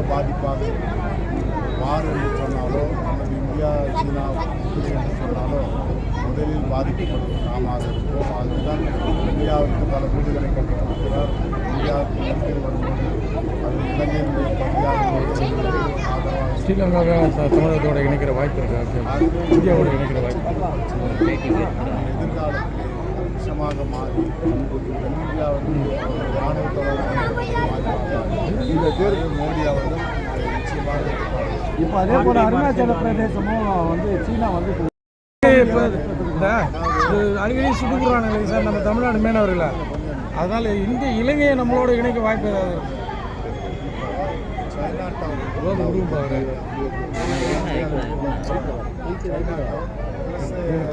மிக பாதிப்பாக வார் என்று சொன்னாலோ அல்லது இந்தியா சீனா கூட்டணி என்று சொன்னாலோ முதலில் பாதிக்கப்படும் நாமாக இருப்போம் அதுதான் இந்தியாவிற்கு பல வீடுகளை கட்டிக் கொடுக்கிறார் இந்தியாவுக்கு நெருக்கடி வரும்போது அது இலங்கையினுடைய பகுதியாக த- தமிழகத்தோட இணைக்கிற வாய்ப்பு இருக்கு. இந்தியாவோட இணைக்கிற வாய்ப்பு எதிர்காலத்திலே விஷமாக மாறி இந்தியாவுக்கு ராணுவ தொடர்பு இந்த தேர்தல் மோடி அவர்கள். இப்போ அதே போல் அருணாச்சல பிரதேசமும் வந்து சீனா வந்து இப்போ அடிக்கடி சுட்டுக்குறானுங்க சார் நம்ம தமிழ்நாடு மீனவர்களை? அதனால இந்த இலங்கையை நம்மளோட இணைக்க வாய்ப்பு ஏதாவது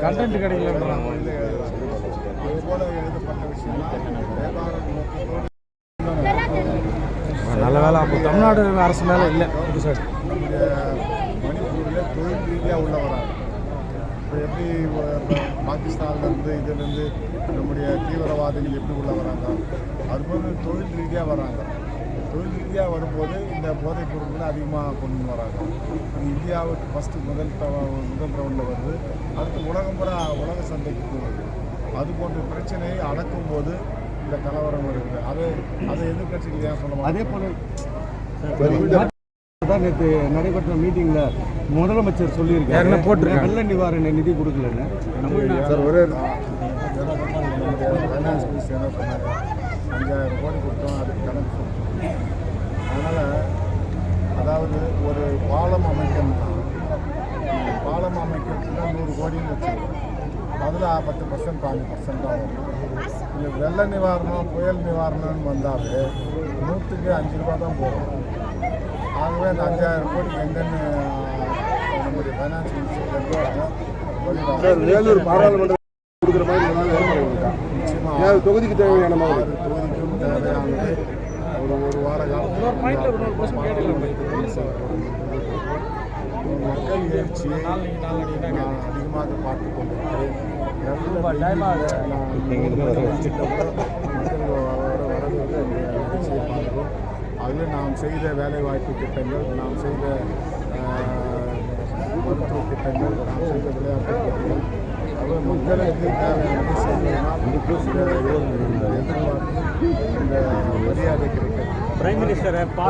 கண்டென்ட் கிடைக்கலன்றாங்க நல்ல வேலை அப்போ தமிழ்நாடு அரசு மேலே இல்லை. புதுசாக நம்முடைய மணிப்பூரில் தொழில் ரீதியாக உள்ள வராங்க இப்போ எப்படி இப்போ பாகிஸ்தான்லேருந்து இதுலேருந்து நம்முடைய தீவிரவாதிகள் எப்படி உள்ள வராங்க அதுபோல் தொழில் ரீதியாக வராங்க தொழில் ரீதியாக வரும்போது இந்த போதைப் பொருட்களை அதிகமாக கொண்டு வராங்க இந்தியாவுக்கு ஃபஸ்ட்டு முதல் த- முதல் ரவுண்டில் வருது அடுத்து உலகம் பூரா உலக சந்தைக்கு போகுது அது போன்ற பிரச்சனையை அடக்கும் போது இந்த கலவரம் இருக்குது அது அதை எதிர்கட்சிகள் ஏன் சொல்ல மாட்டாங்க? அதே போல் தான் நேற்று நடைபெற்ற மீட்டிங்கில் முதலமைச்சர் சொல்லியிருக்காரு. போட்டிருக்காங்க. வெள்ள நிவாரண நிதி கொடுக்கலன்னு. சார் ஒரே ஃபைனான்ஸ் மினிஸ்டர் என்ன சொன்னாங்க? அஞ்சாயிரம் கோடி கொடுத்தோம் அதுக்கு கணக்கு அதனால் அதாவது ஒரு பாலம் அமைக்கணும்னா பாலம் அமைக்கிறதுக்கு நூறு கோடின்னு வச்சுருக்கோம். அதில் பத்து பர்சன்ட் பாஞ்சு பர்சன்ட் தான் வரும் இல்லை வெள்ள நிவாரணம் புயல் நிவாரணம்னு வந்தாலே நூற்றுக்கு அஞ்சு ரூபா தான் போகும் ஆகவே அந்த அஞ்சாயிரம் கோடி எங்கன்னு நம்முடைய ஃபைனான்ஸ் மினிஸ்டர் சார் வேலூர் பாராளுமன்ற கொடுக்குற மாதிரி நிச்சயமாக தொகுதிக்கு தேவையான மாதிரி தொகுதிக்கும் தேவையானது ஒரு ஒரு வார காலத்தில் மக்கள் எழுச்சியை நான் அதிகமாக பார்த்து கொண்டிருக்கிறேன். மக்கள் வர வரவேற்று இந்த நிகழ்ச்சியை பார்க்கிறோம். அதில் நாம் செய்த வேலைவாய்ப்பு திட்டங்கள் நாம் செய்த மருத்துவ திட்டங்கள் நாம் செய்த விளையாட்டு திட்டங்கள் அவை மக்களுக்கு தேவையானது செய்யலாம். இந்த எதிர்பார்ப்பு இந்த மரியாதை கிடைக்கிறது. பிரைம் மினிஸ்டரை பா